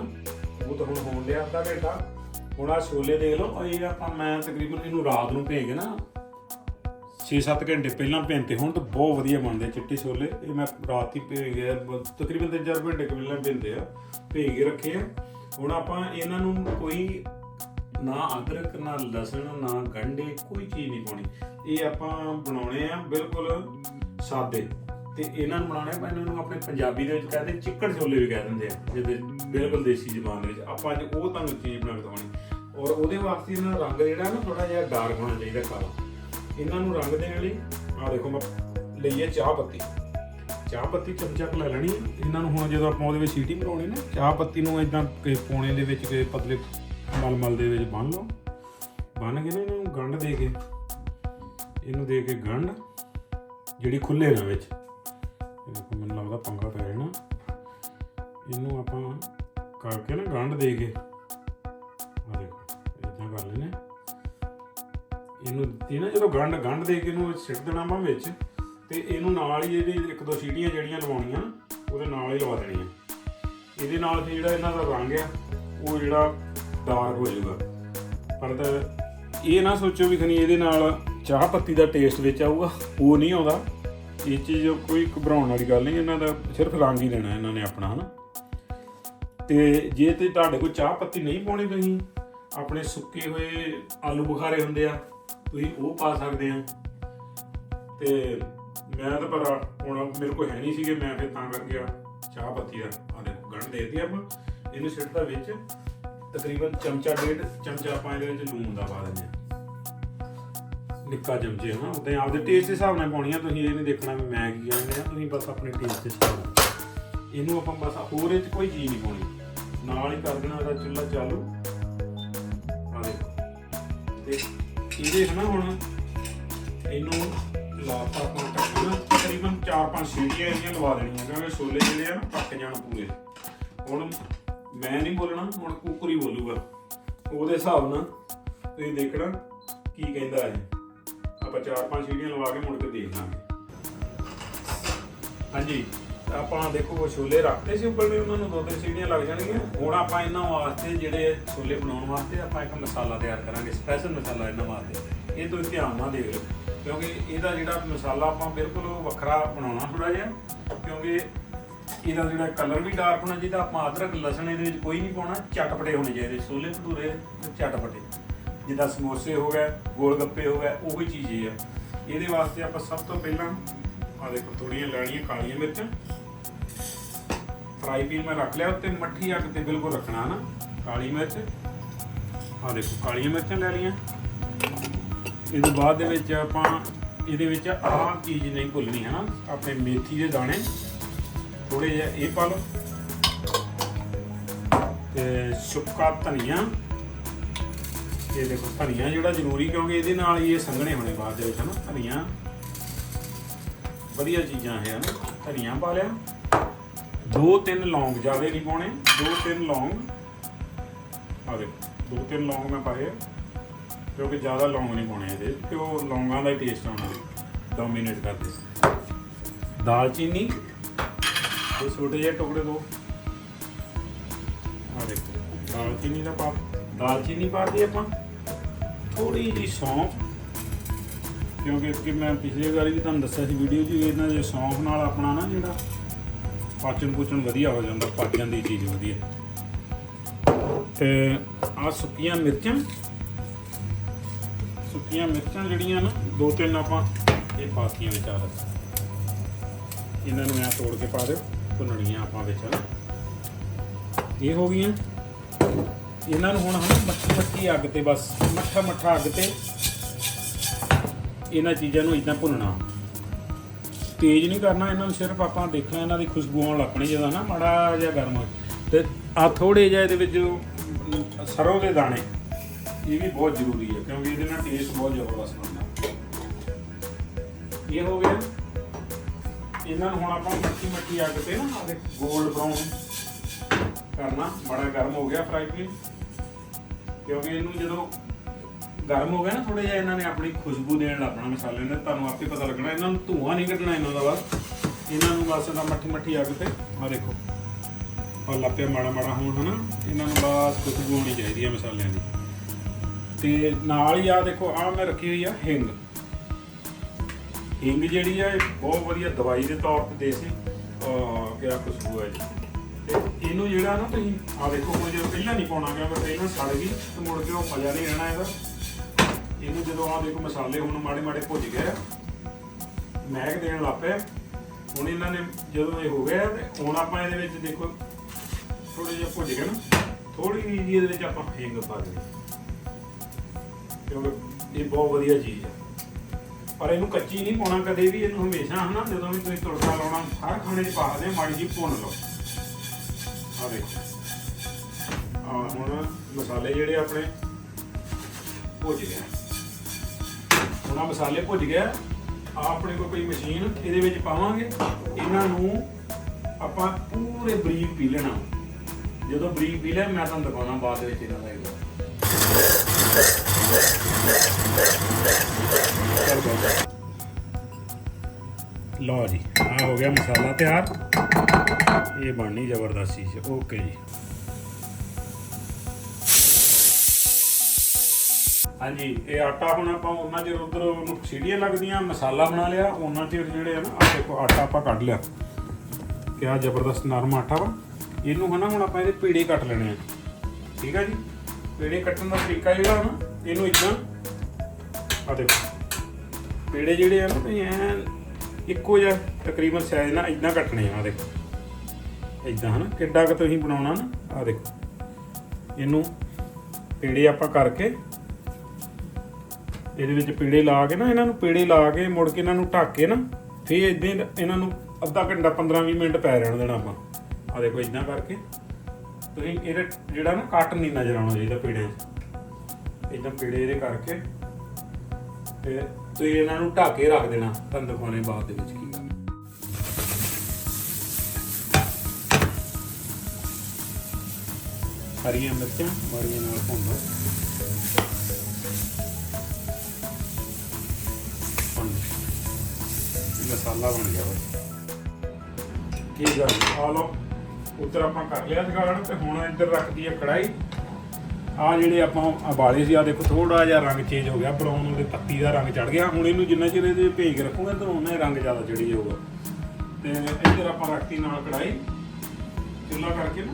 ਉਹ ਤਾਂ ਹੁਣ ਹੋਣ ਡਿਆ ਅੱਧਾ ਘੰਟਾ। ਹੁਣ ਆ ਛੋਲੇ ਦੇਖ ਲਓ, ਇਹ ਆਪਾਂ ਮੈਂ ਤਕਰੀਬਨ ਇਹਨੂੰ ਰਾਤ ਨੂੰ ਭੇਜ ਕੇ ਨਾ 6-7 ਘੰਟੇ ਪਹਿਲਾਂ ਭਿੰਤੇ ਹੁਣ ਤਾਂ ਬਹੁਤ ਵਧੀਆ ਬਣਦੇ ਚਿੱਟੇ ਛੋਲੇ। ਇਹ ਮੈਂ ਰਾਤ ਹੀ ਭੇਜ ਗਿਆ ਤਕਰੀਬਨ 3-4 ਘੰਟੇ ਪਹਿਲਾਂ ਭਿੰਦੇ ਆ ਭੇਜ ਕੇ ਰੱਖੇ ਆ। ਹੁਣ ਆਪਾਂ ਇਹਨਾਂ ਨੂੰ ਕੋਈ ਨਾ ਅਦਰਕ, ਨਾ ਲਸਣ, ਨਾ ਗੰਢੇ, ਕੋਈ ਚੀਜ਼ ਨਹੀਂ ਪਾਉਣੀ। ਇਹ ਆਪਾਂ ਬਣਾਉਣੇ ਆ ਬਿਲਕੁਲ ਸਾਦੇ। ਤੇ ਇਹਨਾਂ ਨੂੰ ਬਣਾਉਣੇ ਆਪਾਂ ਇਹਨਾਂ ਨੂੰ ਆਪਣੇ ਪੰਜਾਬੀ ਦੇ ਵਿੱਚ ਕਹਿੰਦੇ ਚਿੱਕੜ ਛੋਲੇ ਵੀ ਕਹਿ ਦਿੰਦੇ ਆ, ਜਿਹਦੇ ਬਿਲਕੁਲ ਦੇਸੀ ਜ਼ਬਾਨ ਵਿੱਚ। ਆਪਾਂ ਅੱਜ ਉਹ ਤੁਹਾਨੂੰ ਚੀਜ਼ ਬਣਾ ਕੇ ਦਿਖਾਉਣੀ ਔਰ ਉਹਦੇ ਵਾਸਤੇ ਇਹਨਾਂ ਦਾ ਰੰਗ ਜਿਹੜਾ ਨਾ ਥੋੜਾ ਜਿਹਾ ਡਾਰਕ ਹੋਣਾ ਚਾਹੀਦਾ ਕਾਲਾ। ਇਹਨਾਂ ਨੂੰ ਰੰਗ ਦੇਣ ਲਈ ਆ ਦੇਖੋ ਮੈਂ ਲਈਏ ਚਾਹ ਪੱਤੀ। ਚਾਹ ਪੱਤੀ ਚਮਚਾ ਕੁ ਲੈ ਲੈਣੀ। ਇਹਨਾਂ ਨੂੰ ਹੁਣ ਜਦੋਂ ਆਪਾਂ ਉਹਦੇ ਵਿੱਚ ਸੀਟੀ ਬਣਾਉਣੀ ਨਾ, ਚਾਹ ਪੱਤੀ ਨੂੰ ਇਦਾਂ ਪੌਣੇ ਦੇ ਵਿੱਚ ਕਿ ਪਤਲੇ ਮਲਮਲ ਦੇ ਵਿੱਚ ਬੰਨ ਲਓ। ਬੰਨ ਕੇ ਨਾ ਇਹਨਾਂ ਨੂੰ ਗੰਢ ਦੇ ਕੇ, ਇਹਨੂੰ ਦੇ ਕੇ ਗੰਢ, ਜਿਹੜੀ ਖੁੱਲੇ ਨਾ ਵਿੱਚ। ਦੇਖੋ, ਮੈਨੂੰ ਲੱਗਦਾ ਪੰਗਾ ਪੈ ਜਾਣਾ। ਇਹਨੂੰ ਆਪਾਂ ਕਰਕੇ ਨਾ ਗੰਢ ਦੇ ਕੇ ਆ ਦੇਖੋ ਇਦਾਂ ਕਰ ਲੈਨੇ ਇਹਨੂੰ ਦਿੱਤੀ ਨਾ ਜਦੋਂ ਗੰਢ ਗੰਢ ਦੇ ਕੇ ਇਹਨੂੰ ਸਿੱਟ ਦੇਣਾ ਵਾ ਵਿੱਚ, ਤੇ ਇਹਨੂੰ ਨਾਲ ਹੀ ਇਹਦੀ ਇੱਕ ਦੋ ਸੀਟੀਆਂ ਜਿਹੜੀਆਂ ਲਵਾਉਣੀਆਂ ਉਹਦੇ ਨਾਲ ਹੀ ਲਵਾ ਦੇਣੀਆਂ। ਇਹਦੇ ਨਾਲ ਫਿਰ ਜਿਹੜਾ ਇਹਨਾਂ ਦਾ ਰੰਗ ਆ, ਉਹ ਜਿਹੜਾ ਡਾਰਕ ਹੋ ਜਾਊਗਾ। ਪਰ ਤਾਂ ਇਹ ਨਾ ਸੋਚੋ ਵੀ ਖਨੀ ਇਹਦੇ ਨਾਲ ਚਾਹ ਪੱਤੀ ਦਾ ਟੇਸਟ ਵਿੱਚ ਆਊਗਾ, ਉਹ ਨਹੀਂ ਆਉਂਦਾ। ਇਹ ਚੀਜ਼ ਕੋਈ ਘਬਰਾਉਣ ਵਾਲੀ ਗੱਲ ਨਹੀਂ, ਇਹਨਾਂ ਦਾ ਸਿਰਫ ਰੰਗ ਹੀ ਦੇਣਾ ਇਹਨਾਂ ਨੇ ਆਪਣਾ, ਹਨਾ। ਤੇ ਜੇ ਤੇ ਤੁਹਾਡੇ ਕੋਲ ਚਾਹ ਪੱਤੀ ਨਹੀਂ ਪਾਉਣੀ ਤੁਸੀਂ, ਆਪਣੇ ਸੁੱਕੇ ਹੋਏ ਆਲੂ ਬੁਖਾਰੇ ਹੁੰਦੇ ਆ ਤੁਸੀਂ ਉਹ ਪਾ ਸਕਦੇ ਆ। ਤੇ ਮੈਂ ਤਾਂ ਪਰ ਹੁਣ ਮੇਰੇ ਕੋਲ ਹੈ ਨਹੀਂ ਸੀਗੇ, ਮੈਂ ਫਿਰ ਤਾਂ ਕਰਕੇ ਆ ਚਾਹ ਪੱਤੀ ਦਾ ਆ ਦੇਖੋ, ਗੰਢ ਦੇ ਦਿੱਤੀ ਆਪਾਂ। ਇਹਨੂੰ ਸਿੱਟਦਾ ਵਿੱਚ ਤਕਰੀਬਨ ਚਮਚਾ ਡੇਢ, ਚਮਚਾ ਆਪਾਂ ਇਹਦੇ ਵਿੱਚ ਲੂਣ ਦਾ ਪਾ ਦਿੰਦੇ ਆ। ਨਿੱਕਾ ਚਮਚੇ ਹਾਂ ਉਦਾਂ ਆਪਦੇ ਟੇਸਟ ਦੇ ਹਿਸਾਬ ਨਾਲ ਪਾਉਣੀ ਆ। ਤੁਸੀਂ ਇਹ ਨਹੀਂ ਦੇਖਣਾ ਵੀ ਮੈਂ ਕੀ ਕਹਿੰਦੇ ਆ, ਤੁਸੀਂ ਬਸ ਆਪਣੇ ਟੇਸਟ ਦੇ ਹਿਸਾਬ ਇਹਨੂੰ ਆਪਾਂ ਬਸ ਹੋਰ ਇਹ 'ਚ ਕੋਈ ਚੀਜ਼ ਨਹੀਂ ਪਾਉਣੀ। ਨਾਲ ਹੀ ਕਰ ਦੇਣਾ ਇਹਦਾ ਚੁੱਲ੍ਹਾ ਚਾਲੂ। ਇਹਦੇ ਹਨਾ ਹੁਣ, ਇਹਨੂੰ ਲਾਤਾ ਆਪਾਂ ਟੱਕਣਾ ਤਕਰੀਬਨ 4-5 ਸੀਟੀਆਂ ਇਹਦੀਆਂ ਲਵਾ ਦੇਣੀਆਂ ਕਿਉਂਕਿ ਛੋਲੇ ਜਿਹੜੇ ਆ ਨਾ ਪੱਕ ਜਾਣ ਪੂਰੇ। ਹੁਣ ਮੈਂ ਨਹੀਂ ਬੋਲਣਾ, ਹੁਣ ਕੁੱਕਰ ਹੀ ਬੋਲੂਗਾ। ਉਹਦੇ ਹਿਸਾਬ ਨਾਲ ਤੁਸੀਂ ਦੇਖਣਾ ਕੀ ਕਹਿੰਦਾ ਹੈ ਆਪਾਂ 4-5 ਸੀਟੀਆਂ ਲਵਾ ਕੇ ਮੁੜ ਕੇ ਦੇਖ ਲਾਂਗੇ ਹਾਂਜੀ। ਆਪਾਂ ਦੇਖੋ ਛੋਲੇ ਰੱਖਦੇ ਸੀ ਉੱਪਰ ਵੀ ਉਹਨਾਂ ਨੂੰ ਦੋ ਤਿੰਨ ਸੀਟੀਆਂ ਲੱਗ ਜਾਣਗੀਆਂ। ਹੁਣ ਆਪਾਂ ਇਹਨਾਂ ਵਾਸਤੇ ਜਿਹੜੇ ਛੋਲੇ ਬਣਾਉਣ ਵਾਸਤੇ ਆਪਾਂ ਇੱਕ ਮਸਾਲਾ ਤਿਆਰ ਕਰਾਂਗੇ, ਸਪੈਸ਼ਲ ਮਸਾਲਾ ਇਹਨਾਂ ਵਾਸਤੇ। ਇਹ ਤੁਸੀਂ ਧਿਆਨ ਨਾਲ ਦੇਖ ਲਓ, ਕਿਉਂਕਿ ਇਹਦਾ ਜਿਹੜਾ ਮਸਾਲਾ ਆਪਾਂ ਬਿਲਕੁਲ ਵੱਖਰਾ ਬਣਾਉਣਾ ਥੋੜਾ ਜਿਹਾ, ਕਿਉਂਕਿ ਇਹਦਾ ਜਿਹੜਾ ਕਲਰ ਵੀ ਡਾਰਕ ਹੋਣਾ ਚਾਹੀਦਾ, ਆਪਾਂ ਅਦਰਕ, ਲਸਣ ਇਹਦੇ ਵਿੱਚ ਕੋਈ ਨਹੀਂ ਪਾਉਣਾ ਚਟਪਟੇ ਹੋਣੇ ਚਾਹੀਦੇ, ਛੋਲੇ ਭਟੂਰੇ ਚਟਪਟੇ ਜਿੱਦਾਂ ਸਮੋਸੇ ਹੋ ਗਏ ਗੋਲ ਗੱਪੇ ਹੋ ਗਏ, ਉਹੀ ਚੀਜ਼ ਇਹ ਆ। ਇਹਦੇ ਵਾਸਤੇ ਆਪਾਂ ਸਭ ਤੋਂ ਪਹਿਲਾਂ ਆ ਦੇਖੋ ਥੋੜੀਆਂ ਲੈਣੀਆਂ ਕਾਲੀਆਂ ਮਿਰਚਾਂ। ਫਰਾਈ ਪੀਨ ਮੈਂ ਰੱਖ ਲਿਆ ਉੱਤੇ ਮੱਠੀ ਅੱਗ ਤੇ ਬਿਲਕੁਲ ਰੱਖਣਾ ਨਾ, ਕਾਲੀ ਮਿਰਚ। ਆ ਦੇਖੋ, ਕਾਲੀਆਂ ਮਿਰਚਾਂ ਲੈ ਲਈਆਂ। ਇਹਦੇ ਬਾਅਦ ਦੇ ਵਿੱਚ ਆਪਾਂ, ਇਹਦੇ ਵਿੱਚ ਆਹ ਚੀਜ਼ ਨਹੀਂ ਭੁੱਲਣੀ ਹੈ ਨਾ ਆਪਣੇ ਮੇਥੀ ਦੇ ਦਾਣੇ। ਥੋੜੇ ਜਿਹਾ ਇਹ ਪਾ ਲਓ। ਤੇ ਸੁੱਕਾ ਧਨੀਆ। ਇਹ ਦੇਖੋ, ਧਨੀਆ ਜਿਹੜਾ ਜ਼ਰੂਰੀ ਕਿਉਂਕਿ ਇਹਦੇ ਨਾਲ ਹੀ ਇਹ ਸੰਘਣੇ ਹੋਣੇ ਬਾਅਦ ਦੇ ਵਿੱਚ, ਹਨਾ? ਧਨੀਆ। ਵਧੀਆ ਚੀਜ਼ਾਂ ਹੈ ਨਾ ਧਨੀਆ ਪਾ ਲਿਆ। ਦੋ ਤਿੰਨ ਲੌਂਗ ਜ਼ਿਆਦਾ ਨਹੀਂ ਪਾਉਣੇ ਦੋ ਤਿੰਨ ਲੌਂਗ। ਆ ਦੇਖੋ ਦੋ ਤਿੰਨ ਲੌਂਗ ਮੈਂ ਪਾਏ ਆ, ਕਿਉਂਕਿ ਜ਼ਿਆਦਾ ਲੌਂਗ ਨਹੀਂ ਪਾਉਣੇ ਇਹਦੇ ਕਿ ਉਹ ਲੌਂਗਾਂ ਦਾ ਹੀ ਟੇਸਟ ਆਉਣਾ ਡੋਮੀਨੇਟ ਕਰਦੇ। ਦਾਲਚੀਨੀ ਇਹ ਛੋਟੇ ਜਿਹੇ ਟੁਕੜੇ ਦੋ। ਆ ਦੇਖੋ ਦਾਲਚੀਨੀ ਦਾ ਪਾ ਦਾਲਚੀਨੀ ਪਾ ਦੀ ਆਪਾਂ। ਥੋੜੀ ਜਿਹੀ ਸੌਂਫ ਕਿਉਂਕਿ ਕਿ ਮੈਂ ਪਿਛਲੇ ਵਾਰੀ ਵੀ ਤੁਹਾਨੂੰ ਦੱਸਿਆ ਸੀ ਵੀਡੀਓ 'ਚ ਇਹਨਾਂ ਦੇ ਸੌਂਫ ਨਾਲ ਆਪਣਾ ਨਾ ਜਿਹੜਾ ਪਾਚਨ ਪੂਚਨ ਵਧੀਆ ਹੋ ਜਾਂਦਾ ਪਚ ਜਾਂਦੀ ਚੀਜ਼ ਵਧੀਆ। ਤੇ ਆ ਸੁੱਕੀਆਂ ਮਿਰਚਾਂ। ਸੁੱਕੀਆਂ ਮਿਰਚਾਂ ਜਿਹੜੀਆਂ ਨਾ ਦੋ ਤਿੰਨ ਆਪਾਂ ਇਹ ਪਾਤੀਆਂ ਵਿੱਚ ਆ ਦਿੱਤਾ ਇਹਨਾਂ ਨੂੰ ਐ ਤੋੜ ਕੇ ਪਾ ਦਿਓ, ਭੁੰਨਣੀਆਂ ਆਪਾਂ ਵਿੱਚ ਨਾ ਇਹ ਹੋ ਗਈਆਂ। ਇਹਨਾਂ ਨੂੰ ਹੁਣ ਹਮ ਮੱਠੀ ਮੱਠੀ ਅੱਗ ਤੇ ਬਸ ਮੱਠਾ ਮੱਠਾ ਅੱਗ ਤੇ ਇਹਨਾਂ ਚੀਜ਼ਾਂ ਨੂੰ ਇਦਾਂ ਭੁੰਨਣਾ। ਤੇਜ਼ ਨਹੀਂ ਕਰਨਾ ਇਹਨਾਂ ਨੂੰ ਸਿਰਫ ਆਪਾਂ ਦੇਖਣਾ ਇਹਨਾਂ ਦੀ ਖੁਸ਼ਬੂ ਆਉਣ ਲੱਗਣੀ ਜਦੋਂ ਨਾ ਮਾੜਾ ਜਿਹਾ ਗਰਮ ਹੋਏ। ਤੇ ਆ ਥੋੜੇ ਜਿਹਾ ਇਹਦੇ ਵਿੱਚ ਅਮ, ਸਰੋਂ ਦੇ ਦਾਣੇ ਇਹ ਵੀ ਬਹੁਤ ਜ਼ਰੂਰੀ ਹੈ ਕਿਉਂਕਿ ਇਹਦੇ ਨਾਲ ਟੇਸਟ ਬਹੁਤ ਜ਼ਬਰਦਸਤ ਬਣਦਾ। ਇਹ ਹੋ ਗਿਆ। ਇਹਨਾਂ ਨੂੰ ਹੁਣ ਆਪਾਂ ਮੱਠੀ ਮੱਠੀ ਅੱਗ ਤੇ ਨਾ ਆਦੇ 골ਡ ਬਰਾਊਨ ਕਰਨਾ ਬੜਾ ਗਰਮ ਹੋ ਗਿਆ ਫਰਾਈ ਪੈਨ ਕਿਉਂਕਿ ਇਹਨੂੰ ਜਦੋਂ ਗਰਮ ਹੋ ਗਿਆ ਨਾ ਥੋੜਾ ਜਿਹਾ, ਇਹਨਾਂ ਨੇ ਆਪਣੀ ਖੁਸ਼ਬੂ ਦੇਣ ਲੱਗਣਾ ਮਸਾਲੇ ਨੇ। ਤੁਹਾਨੂੰ ਆਪੇ ਪਤਾ ਲੱਗਣਾ, ਇਹਨਾਂ ਨੂੰ ਧੂਆਂ ਨਹੀਂ ਕੱਢਣਾ ਇਹਨਾਂ ਦਾ ਬਸ। ਇਹਨਾਂ ਨੂੰ ਬਸ ਇਹਦਾ ਮੱਠੀ ਮੱਠੀ ਅੱਗ ਤੇ ਆ ਦੇਖੋ। ਆ ਲੱਪੇ ਮਾੜਾ ਮਾੜਾ ਹੋਣ ਹਨਾ, ਇਹਨਾਂ ਨੂੰ ਬਸ ਖੁਸ਼ਬੂ ਆਉਣੀ ਚਾਹੀਦੀ ਹੈ ਮਸਾਲਿਆਂ ਦੀ। ਤੇ ਨਾਲ ਹੀ ਆ ਦੇਖੋ ਆ ਮੈਂ ਰੱਖੀ ਹੋਈ ਆ ਹਿੰਗ। ਹਿੰਗ ਜਿਹੜੀ ਆ ਬਹੁਤ ਵਧੀਆ ਦਵਾਈ ਦੇ ਤੌਰ ਤੇ ਦੇਸੀ, ਅਹ ਕਿਆ ਖੁਸ਼ਬੂ ਹੈ ਜੀ ਤੇ ਇਹਨੂੰ ਜਿਹੜਾ ਨਾ ਤੁਸੀਂ ਆ ਦੇਖੋ ਕੋਈ ਜੇ ਪਹਿਲਾਂ ਨਹੀਂ ਪਾਉਣਾ ਕਿਉਂਕਿ ਪਹਿਲਾਂ ਸੜ ਗਈ, ਤੇ ਮੁੜ ਕੇ ਉਹ ਮਜ਼ਾ ਨਹੀਂ ਰਹਿਣਾ ਇਹਦਾ। ਇਹਨੂੰ ਜਦੋਂ ਆ ਦੇਖੋ ਮਸਾਲੇ ਹੁਣ ਮਾੜੇ ਮਾੜੇ ਭੁੱਜ ਗਏ ਆ, ਮਹਿਕ ਦੇਣ ਲੱਗ ਪਏ ਹੁਣ ਇਹਨਾਂ ਨੇ ਜਦੋਂ ਇਹ ਹੋ ਗਿਆ ਤੇ ਹੁਣ ਆਪਾਂ ਇਹਦੇ ਵਿੱਚ ਦੇਖੋ ਥੋੜੇ ਜਿਹਾ ਭੁੱਜ ਗਏ ਨਾ ਥੋੜੀ ਜਿਹੀ ਇਹਦੇ ਵਿੱਚ ਆਪਾਂ ਹਿੰਗ ਪਾ ਦੇਣੀ। ਕਿਉਂਕਿ ਇਹ ਬਹੁਤ ਵਧੀਆ ਚੀਜ਼ ਹੈ ਪਰ ਇਹਨੂੰ ਕੱਚੀ ਨਹੀਂ ਪਾਉਣਾ ਕਦੇ ਵੀ, ਇਹਨੂੰ ਹਮੇਸ਼ਾ ਹਨਾ, ਜਦੋਂ ਵੀ ਤੁਸੀਂ ਤੜਕਾ ਲਾਉਣਾ, ਹਰ ਖਾਣੇ 'ਚ ਪਾ ਦੇ ਮਾੜੀ ਜੀ ਭੁੰਨ ਲਓ। ਆ ਦੇਖੋ ਆ ਹੁਣ ਮਸਾਲੇ ਜਿਹੜੇ ਆਪਣੇ ਭੁੱਜ ਗਏ ਹੁਣ ਮਸਾਲੇ ਭੁੱਜ ਗਿਆ। ਆ ਆਪਣੇ ਕੋਲ ਕੋਈ ਮਸ਼ੀਨ, ਇਹਦੇ ਵਿੱਚ ਪਾਵਾਂਗੇ। ਇਹਨਾਂ ਨੂੰ ਆਪਾਂ ਪੂਰੇ ਬਰੀਕ ਪੀ ਲੈਣਾ। ਜਦੋਂ ਬਰੀਕ ਪੀ ਲਿਆ, ਮੈਂ ਤੁਹਾਨੂੰ ਦਿਖਾਉਣਾ ਬਾਅਦ ਦੇ ਵਿੱਚ ਇਹਨਾਂ ਦਾ ਇਹ ਲਓ ਜੀ ਆ ਹੋ ਗਿਆ ਮਸਾਲਾ ਤਿਆਰ। ਇਹ ਬਣਨੀ ਜ਼ਬਰਦਸਤੀ ਚੀਜ਼ ਓਕੇ ਜੀ। ਹਾਂਜੀ, ਇਹ ਆਟਾ ਹੁਣ ਆਪਾਂ ਉਹਨਾਂ ਚਿਰ ਉਧਰ ਉਹਨੂੰ ਸੀੜੀਆਂ ਲੱਗਦੀਆਂ, ਮਸਾਲਾ ਬਣਾ ਲਿਆ, ਉਹਨਾਂ ਚਿਰ ਜਿਹੜੇ ਆ ਨਾ ਆ ਦੇਖੋ, ਆਟਾ ਆਪਾਂ ਕੱਢ ਲਿਆ। ਕਿਆ ਜ਼ਬਰਦਸਤ ਨਰਮ ਆਟਾ ਵਾ। ਇਹਨੂੰ ਹਨਾ ਹੁਣ ਆਪਾਂ ਇਹਦੇ ਪੀੜੇ ਕੱਟ ਲੈਣੇ ਆ। ਠੀਕ ਆ ਜੀ? ਪੀੜੇ ਕੱਟਣ ਦਾ ਤਰੀਕਾ ਜਿਹੜਾ ਨਾ, ਇਹਨੂੰ ਇਦਾਂ ਆ ਦੇਖੋ। ਪੇੜੇ ਜਿਹੜੇ ਆ ਨਾ ਤੁਸੀਂ ਐਨ ਇੱਕੋ ਜਿਹਾ ਤਕਰੀਬਨ ਸਾਈਜ਼ ਨਾਲ ਇਦਾਂ ਕੱਟਣੇ ਆ, ਆਹ ਦੇਖੋ। ਇਦਾਂ ਹਨਾ, ਕਿੱਡਾ ਕੁ ਤੁਸੀਂ ਬਣਾਉਣਾ ਨਾ ਆ ਦੇਖੋ। ਇਹਨੂੰ ਪੇੜੇ ਆਪਾਂ ਕਰਕੇ ਇਹਦੇ ਵਿੱਚ ਪੀੜੇ ਲਾ ਕੇ ਨਾ, ਇਹਨਾਂ ਨੂੰ ਪੇੜੇ ਲਾ ਕੇ ਮੁੜ ਕੇ ਇਹਨਾਂ ਨੂੰ ਢੱਕ ਕੇ ਨਾ, ਫਿਰ ਇਦਾਂ ਇਹਨਾਂ ਨੂੰ ਅੱਧਾ ਘੰਟਾ 15-20 ਮਿੰਟ ਪੈ ਰਹਿਣ ਦੇਣਾ ਆਪਾਂ। ਆ ਦੇਖੋ ਇਦਾਂ ਕਰਕੇ। ਤੁਸੀਂ ਇਹਦੇ ਜਿਹੜਾ ਨਾ ਕੱਟ ਨਹੀਂ ਨਜ਼ਰ ਆਉਣਾ ਚਾਹੀਦਾ ਪੇੜੇ 'ਚ। ਇਦਾਂ ਪੇੜੇ ਇਹਦੇ ਕਰਕੇ। ਤੇ ਤੁਸੀਂ ਇਹਨਾਂ ਨੂੰ ਢੱਕ ਕੇ ਰੱਖ ਦੇਣਾ ਤੁਹਾਨੂੰ ਦਿਖਾਉਣੇ ਬਾਅਦ ਦੇ ਵਿੱਚ ਕੀ ਕਰਨਾ ਹਰੀਆਂ ਮਿਰਚਾਂ, ਮਾੜੀਆਂ ਨਾਲ ਭੁੰਨ ਲਓ। ਮਸਾਲਾ ਬਣ ਗਿਆ ਵਾ। ਕੀ ਗੱਲ? ਆ ਲਓ, ਉੱਧਰ ਆਪਾਂ ਕਰ ਲਿਆ ਜਗਾੜ ਤੇ ਹੁਣ ਇੱਧਰ ਰੱਖਦੀ ਹੈ ਕੜਾਈ ਆ ਜਿਹੜੇ ਆਪਾਂ ਉਬਾਲੇ ਸੀ, ਆ ਦੇਖੋ ਥੋੜਾ ਜਿਹਾ ਰੰਗ ਚੇਂਜ ਹੋ ਗਿਆ ਬਰਾਊਨ ਉਹਦੇ ਪੱਤੀ ਦਾ ਰੰਗ ਚੜ ਗਿਆ। ਹੁਣ ਇਹਨੂੰ ਜਿੰਨਾ ਚਿਰ ਇਹਦੇ ਭੇਜ ਕੇ ਰੱਖੂਗੇ ਤਾਂ ਉਹਨਾਂ ਹੀ ਰੰਗ ਜ਼ਿਆਦਾ ਚੜੀ ਜਾਊਗਾ। ਤੇ ਇੱਧਰ ਆਪਾਂ ਰੱਖਤੀ ਨਾਲ ਕੜਾਈ ਚੁੱਲ੍ਹਾ ਕਰਕੇ ਨਾ,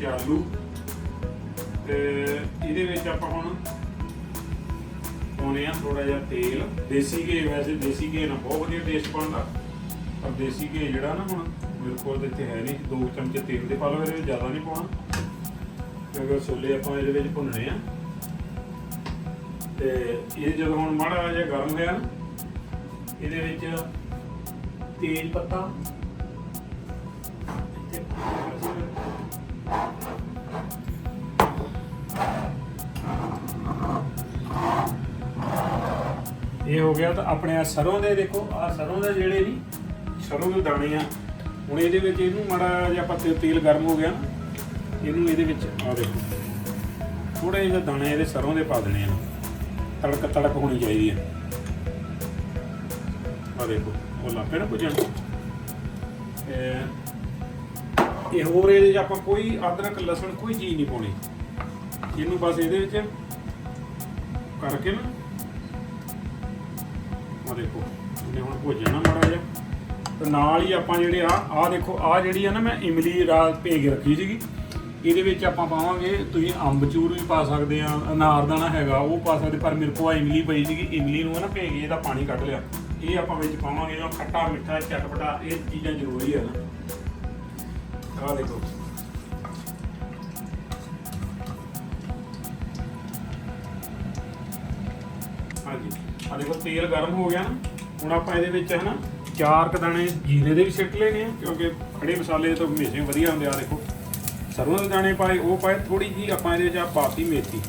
ਚਾਲੂ। ਤੇ ਇਹਦੇ ਵਿੱਚ ਆਪਾਂ ਹੁਣ ਪਾਉਣੇ ਆ ਥੋੜਾ ਜਿਹਾ ਤੇਲ। ਦੇਸੀ ਘੀ, ਵੈਸੇ ਦੇਸੀ ਘੀ ਨਾਲ ਬਹੁਤ ਵਧੀਆ ਟੇਸਟ ਬਣਦਾ। ਪਰ ਦੇਸੀ ਘੀ ਜਿਹੜਾ ਨਾ ਹੁਣ, ਮੇਰੇ ਕੋਲ ਇੱਥੇ ਹੈ ਨਹੀਂ। ਦੋ ਚਮਚੇ ਤੇਲ ਦੇ ਪਾ ਲਓ ਇਹਦੇ ਵਿੱਚ, ਜ਼ਿਆਦਾ ਨਹੀਂ ਪਾਉਣਾ। ਕਿਉਂਕਿ ਛੋਲੇ ਆਪਾਂ ਇਹਦੇ ਵਿੱਚ ਭੁੰਨਣੇ ਆ, ਤੇ ਇਹ ਜਦੋਂ ਹੁਣ ਮਾੜਾ ਜਿਹਾ ਗਰਮ ਹੋਇਆ ਨਾ, ਇਹਦੇ ਵਿੱਚ ਤੇਜ ਪੱਤਾ, ਇੱਥੇ ਇਹ ਹੋ ਗਿਆ ਤਾਂ ਆਪਣੇ ਆ ਸਰੋਂ ਦੇ ਦੇਖੋ ਆ ਸਰੋਂ ਦੇ ਜਿਹੜੇ ਨਹੀਂ ਸਰੋਂ ਦੇ ਦਾਣੇ ਆ, ਹੁਣ ਇਹਦੇ ਵਿੱਚ ਇਹਨੂੰ ਮਾੜਾ ਜਿਹਾ ਆਪਾਂ ਤੇਲ ਗਰਮ ਹੋ ਗਿਆ ਨਾ, ਇਹਨੂੰ ਇਹਦੇ ਵਿੱਚ ਆ ਦੇਖੋ ਥੋੜੇ ਜਿਹਾ ਦਾਣੇ ਇਹਦੇ ਸਰੋਂ ਦੇ ਪਾ ਦੇਣੇ ਆ। ਤੜਕ ਤੜਕ ਹੋਣੀ ਚਾਹੀਦੀ ਹੈ ਆ ਦੇਖੋ, ਉਹ ਲੱਪੇ ਨਾ ਭੁਜਣ। ਇਹ ਹੋਰ ਇਹਦੇ 'ਚ ਆਪਾਂ ਕੋਈ ਅਦਰਕ, ਲਸਣ, ਕੋਈ ਚੀਜ਼ ਨਹੀਂ ਪਾਉਣੀ। ਇਹਨੂੰ ਬਸ ਇਹਦੇ ਵਿੱਚ ਕਰਕੇ ਨਾ ਆ ਦੇਖੋ, ਇਹਨੇ ਹੁਣ ਭੁੱਜ ਜਾਣਾ ਮਾੜਾ ਜਿਹਾ। ਤੇ ਨਾਲ ਹੀ ਆਪਾਂ ਜਿਹੜੇ ਆ ਆ ਦੇਖੋ ਆ ਜਿਹੜੀ ਆ ਨਾ ਮੈਂ ਇਮਲੀ ਰਾਤ ਭੇਜ ਕੇ ਰੱਖੀ ਸੀਗੀ। ਇਹਦੇ ਵਿੱਚ ਆਪਾਂ ਪਾਵਾਂਗੇ, ਤੁਸੀਂ ਅੰਬਚੂਰ ਵੀ ਪਾ ਸਕਦੇ ਆ ਅਨਾਰਦਾਨਾ ਹੈਗਾ, ਉਹ ਪਾ ਸਕਦੇ, ਪਰ ਮੇਰੇ ਕੋਲ ਆ ਇਮਲੀ ਪਈ ਸੀਗੀ। ਇਮਲੀ ਨੂੰ ਨਾ ਭੇਜ ਕੇ ਇਹਦਾ ਪਾਣੀ ਕੱਢ ਲਿਆ। ਇਹ ਆਪਾਂ ਵਿੱਚ ਪਾਵਾਂਗੇ ਜੋ ਖੱਟਾ ਮਿੱਠਾ, ਚਟਪਟਾ, ਇਹ ਚੀਜ਼ਾਂ ਜ਼ਰੂਰੀ ਆ ਨਾ। ਆ ਦੇਖੋ। ਆ ਦੇਖੋ, ਤੇਲ ਗਰਮ ਹੋ ਗਿਆ ਨਾ। ਹੁਣ ਆਪਾਂ ਇਹਦੇ ਵਿੱਚ ਹਨਾ, ਚਾਰ ਕ ਦਾਣੇ ਜੀਰੇ ਦੇ ਵੀ ਸਿੱਟ ਲੈਣੇ ਆ, ਕਿਉਂਕਿ ਖੜੇ ਮਸਾਲੇ ਤਾਂ ਹਮੇਸ਼ਾ ਵਧੀਆ ਹੁੰਦੇ ਆ ਦੇਖੋ। ਸਰੋਂ ਦੇ ਦਾਣੇ ਪਾਏ, ਉਹ ਪਾਏ ਥੋੜੀ ਜੀ ਆਪਾਂ ਇਹਦੇ ਵਿੱਚ ਆ ਪਾਤੀ ਮੇਥੀ।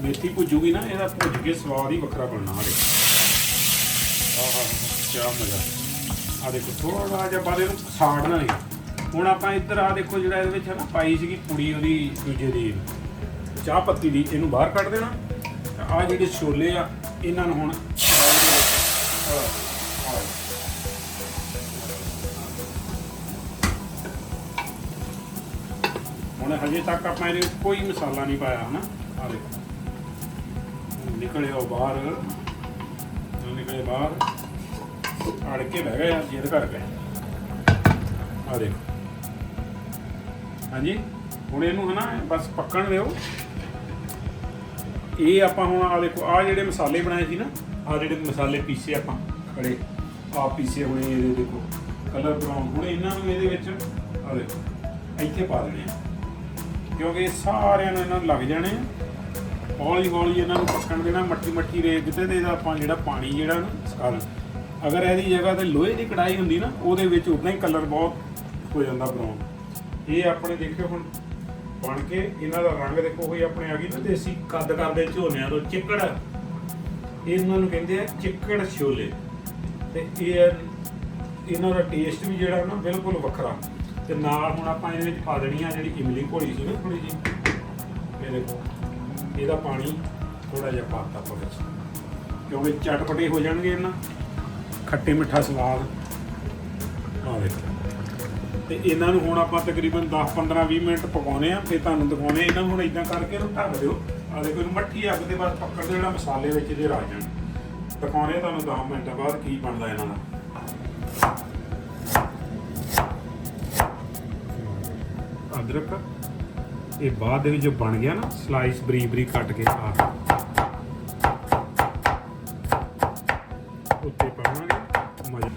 ਮੇਥੀ ਭੁੱਜੂਗੀ ਨਾ, ਇਹਦਾ ਭੁੱਜ ਕੇ ਸਵਾਦ ਹੀ ਵੱਖਰਾ ਬਣਨਾ ਆ ਦੇਖੋ। ਆਹਾ ਕੀ ਮਜ਼ਾ। ਆ ਦੇਖੋ ਥੋੜਾ ਜਿਹਾ ਬਾਅਦ ਇਹਨੂੰ ਸਾੜਨਾ ਨਹੀਂ ਹੁਣ ਆਪਾਂ ਇੱਧਰ ਆ ਦੇਖੋ, ਜਿਹੜਾ ਇਹਦੇ ਵਿੱਚ ਹੈ ਨਾ ਪਾਈ ਸੀਗੀ ਪੁੜੀ ਉਹਦੀ ਦੂਜੇ ਦੀ। ਚਾਹ ਪੱਤੀ ਦੀ, ਇਹਨੂੰ ਬਾਹਰ ਕੱਢ ਦੇਣਾ। ਆ ਜਿਹੜੇ ਛੋਲੇ ਆ ਇਹਨਾਂ ਨੂੰ ਹੁਣ ਹੁਣ ਹਜੇ ਤੱਕ ਆਪਾਂ ਇਹਦੇ ਕੋਈ ਮਸਾਲਾ ਨਹੀਂ ਪਾਇਆ, ਹਨਾ? ਆ ਦੇਖੋ। ਹੁਣ ਨਿਕਲੇ ਉਹ ਬਾਹਰ। ਨਿਕਲੇ ਬਾਹਰ। ਅੜ ਕੇ ਬਹਿ ਗਏ ਆ, ਜਿੱਦ ਕਰ ਗਏ ਆ ਦੇਖੋ। ਹਾਂਜੀ? ਹੁਣ ਇਹਨੂੰ ਹਨਾ, ਬਸ ਪੱਕਣ ਦਿਓ। ਇਹ ਆਪਾਂ ਹੁਣ ਆ ਦੇਖੋ ਆ ਜਿਹੜੇ ਮਸਾਲੇ ਬਣਾਏ ਸੀ ਨਾ ਆ ਜਿਹੜੇ ਮਸਾਲੇ ਪੀਸੇ ਆਪਾਂ ਖੜੇ ਆ ਪੀਸੇ ਹੋਣੇ ਇਹਦੇ ਦੇਖੋ ਕਲਰ ਬਰਾਊਨ ਹੁਣ ਇਹਨਾਂ ਨੂੰ ਇਹਦੇ ਵਿੱਚ ਆ ਦੇਖੋ, ਇੱਥੇ ਪਾ ਦੇਣੇ ਆ। ਕਿਉਂਕਿ ਇਹ ਸਾਰਿਆਂ ਨੂੰ ਇਹਨਾਂ ਨੂੰ ਲੱਗ ਜਾਣੇ ਆ। ਹੌਲੀ ਹੌਲੀ ਇਹਨਾਂ ਨੂੰ ਪੱਕਣ ਦੇਣਾ ਮੱਠੀ ਮੱਠੀ ਰੇਤ ਤੇ ਤੇ ਇਹਦਾ ਆਪਾਂ ਜਿਹੜਾ ਪਾਣੀ ਜਿਹੜਾ ਨਾ, ਸਕਾ ਅਗਰ ਇਹਦੀ ਜਗ੍ਹਾ ਤੇ ਲੋਹੇ ਦੀ ਕੜਾਈ ਹੁੰਦੀ ਨਾ, ਉਹਦੇ ਵਿੱਚ ਉਦਾਂ ਹੀ ਕਲਰ ਬਹੁਤ ਹੋ ਜਾਂਦਾ ਬਰਾਊਨ ਇਹ ਆਪਣੇ ਦੇਖਿਓ ਹੁਣ ਬਣ ਕੇ ਇਹਨਾਂ ਦਾ ਰੰਗ ਦੇਖੋ ਹੋਈ ਆਪਣੇ ਆ ਗਈ ਨਾ ਦੇਸੀ ਕੱਦ ਕਰਦੇ ਝੋਨਿਆਂ ਤੋਂ ਚਿੱਕੜ। ਇਹਨਾਂ ਨੂੰ ਕਹਿੰਦੇ ਆ ਚਿੱਕੜ ਛੋਲੇ। ਤੇ ਇਹ ਇਹਨਾਂ ਦਾ ਟੇਸਟ ਵੀ ਜਿਹੜਾ ਨਾ ਬਿਲਕੁਲ ਵੱਖਰਾ। ਤੇ ਨਾਲ ਹੁਣ ਆਪਾਂ ਇਹਦੇ ਵਿੱਚ ਪਾ ਦੇਣੀ ਆ ਜਿਹੜੀ ਇਮਲੀ ਘੋਲੀ ਸੀ ਨਾ ਥੋੜੀ ਜੀ ਇਹ ਦੇਖੋ, ਇਹਦਾ ਪਾਣੀ ਥੋੜਾ ਜਿਹਾ ਪਾਤਾ ਆਪਾਂ ਵਿੱਚ। ਕਿਉਂਕਿ ਚਟਪਟੇ ਹੋ ਜਾਣਗੇ ਇਹਨਾਂ। ਖੱਟੇ ਮਿੱਠਾ ਸਵਾਦ। ਆ ਦੇਖੋ। ਤੇ ਇਹਨਾਂ ਨੂੰ ਹੁਣ ਆਪਾਂ ਤਕਰੀਬਨ 10 15 20 ਮਿੰਟ ਪਕਾਉਣੇ ਆ, ਫਿਰ ਤੁਹਾਨੂੰ ਦਿਖਾਉਣੇ ਇਹਨਾਂ ਨੂੰ ਹੁਣ ਇਦਾਂ ਕਰਕੇ ਇਹਨੂੰ ਢੱਕ ਦਿਓ। ਆ ਦੇਖੋ, ਇਹਨੂੰ ਮੱਠੀ ਅੱਗ ਦੇ ਬਾਅਦ ਪੱਕੜ ਦੇ ਜਿਹੜਾ ਮਸਾਲੇ ਵਿੱਚ ਇਹਦੇ ਰਾਜ ਜਾਣ। ਦਿਖਾਉਣੇ ਆ ਤੁਹਾਨੂੰ 10 ਮਿੰਟ ਬਾਅਦ ਕੀ ਬਣਦਾ ਇਹਨਾਂ ਦਾ। ਅਦਰਕ, ਇਹ ਬਾਅਦ ਦੇ ਵਿੱਚ ਜੋ ਬਣ ਗਿਆ ਨਾ ਸਲਾਈਸ ਬਰੀ ਬਰੀਕ ਕੱਟ ਕੇ ਆ ਉੱਤੇ ਪਾਵਾਂਗੇ, ਮਜ਼ਾ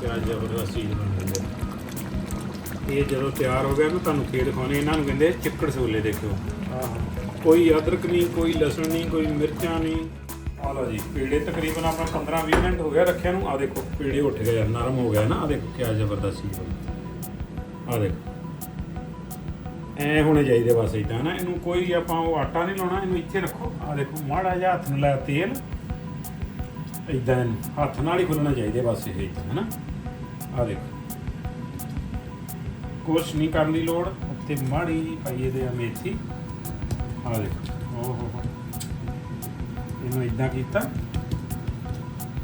ਕਿਆ ਜ਼ਬਰਦਸਤ ਚੀਜ਼ ਬਣ ਹੈ ਇਹ ਜਦੋਂ ਤਿਆਰ ਹੋ ਗਿਆ ਨਾ ਤੁਹਾਨੂੰ ਫੇਰ ਦਿਖਾਉਣੇ ਇਹਨਾਂ ਨੂੰ ਕਹਿੰਦੇ ਚਿੱਕੜ ਛੋਲੇ ਦੇਖਿਓ। ਆਹ। ਕੋਈ ਅਦਰਕ ਨਹੀਂ ਕੋਈ ਲਸਣ ਨਹੀਂ ਕੋਈ ਮਿਰਚਾਂ ਨਹੀਂ। ਆ ਲਓ ਜੀ ਪੇੜੇ ਤਕਰੀਬਨ ਆਪਣਾ 15 20 ਮਿੰਟ ਹੋ ਗਿਆ ਰੱਖਿਆ ਨੂੰ। ਆ ਦੇਖੋ ਪੇੜੇ ਉੱਠ ਗਏ ਆ, ਨਰਮ ਹੋ ਗਿਆ ਨਾ। ਆ ਦੇਖੋ ਕਿਆ ਜ਼ਬਰਦਸਤ ਚੀਜ਼ ਹੋਈ ਆ ਦੇਖੋ। ਐ ਹੋਣੇ ਚਾਹੀਦੇ ਬਸ ਇਦਾਂ ਨਾ ਇਹਨੂੰ ਕੋਈ ਆਪਾਂ ਉਹ ਆਟਾ ਨਹੀਂ ਲਾਉਣਾ ਇਹਨੂੰ ਇੱਥੇ ਰੱਖੋ। ਆ ਦੇਖੋ ਮਾੜਾ ਜਿਹਾ ਹੱਥ ਨਾਲ ਲਾਇਆ ਤੇਲ। ਇਦਾਂ ਹੱਥ ਨਾਲ ਹੀ ਖੁੱਲਣਾ ਚਾਹੀਦੇ ਬਸ ਇਹ ਇਦਾਂ ਹਨਾ? ਆ ਦੇਖੋ। ਕੁਛ ਨਹੀਂ ਕਰਨ ਦੀ ਲੋੜ, ਉੱਤੇ ਮਾੜੀ ਜਿਹੀ ਪਾਈ ਇਹਦੇ ਆ ਮੇਥੀ। ਆ ਦੇਖੋ। ਓ ਹੋ ਹੋ। ਇਹਨੂੰ ਇਦਾਂ ਕੀਤਾ।